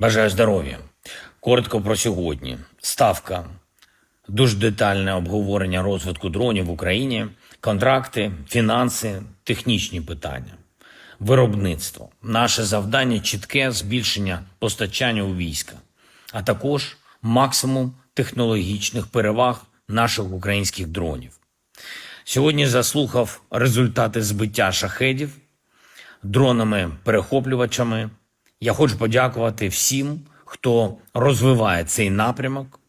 Бажаю здоров'я. Коротко про сьогодні. Ставка. Дуже детальне обговорення розвитку дронів в Україні, контракти, фінанси, технічні питання, виробництво. Наше завдання чітке збільшення постачання у війська, а також максимум технологічних переваг наших українських дронів. Сьогодні заслухав результати збиття шахедів дронами-перехоплювачами. Я хочу подякувати всім, хто розвиває цей напрямок.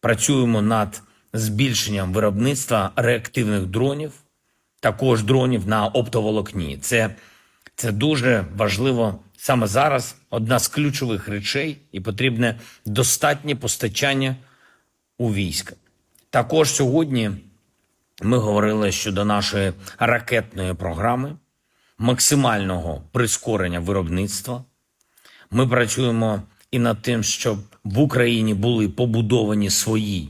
Працюємо над збільшенням виробництва реактивних дронів, також дронів на оптоволокні. Це, це дуже важливо саме зараз. Одна з ключових речей, і потрібне достатнє постачання у війська. Також сьогодні ми говорили щодо нашої ракетної програми, максимального прискорення виробництва. Ми працюємо і над тим, щоб в Україні були побудовані свої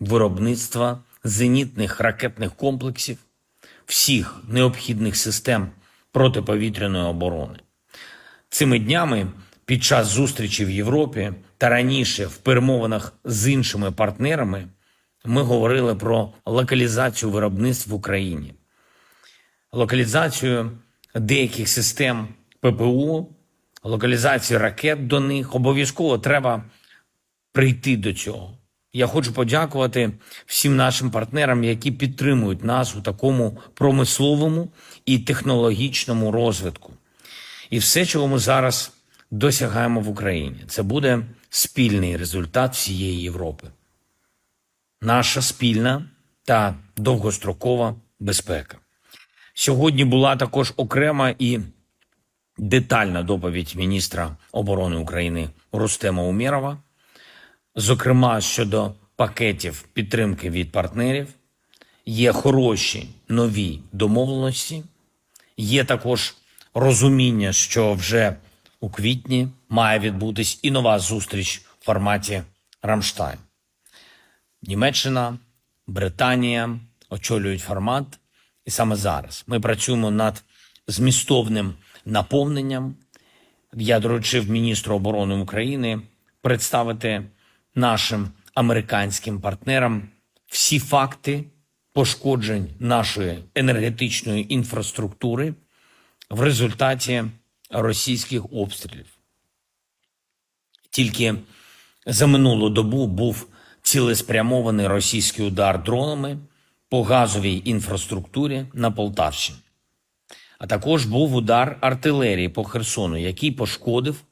виробництва зенітних ракетних комплексів, всіх необхідних систем протиповітряної оборони. Цими днями під час зустрічі в Європі та раніше в перемовинах з іншими партнерами ми говорили про локалізацію виробництв в Україні, локалізацію деяких систем ППО, локалізацію ракет до них. Обов'язково треба прийти до цього. Я хочу подякувати всім нашим партнерам, які підтримують нас у такому промисловому і технологічному розвитку. І все, чого ми зараз досягаємо в Україні, це буде спільний результат всієї Європи. Наша спільна та довгострокова безпека. Сьогодні була також окрема і детальна доповідь міністра оборони України Рустема Умєрова, зокрема щодо пакетів підтримки від партнерів. Є хороші нові домовленості, є також розуміння, що вже у квітні має відбутись і нова зустріч в форматі Рамштайн. Німеччина, Британія очолюють формат, і саме зараз ми працюємо над змістовним наповненням. Я доручив міністру оборони України представити нашим американським партнерам всі факти пошкоджень нашої енергетичної інфраструктури в результаті російських обстрілів. Тільки за минулу добу був цілеспрямований російський удар дронами по газовій інфраструктурі на Полтавщині. А також був удар артилерії по Херсону, який пошкодив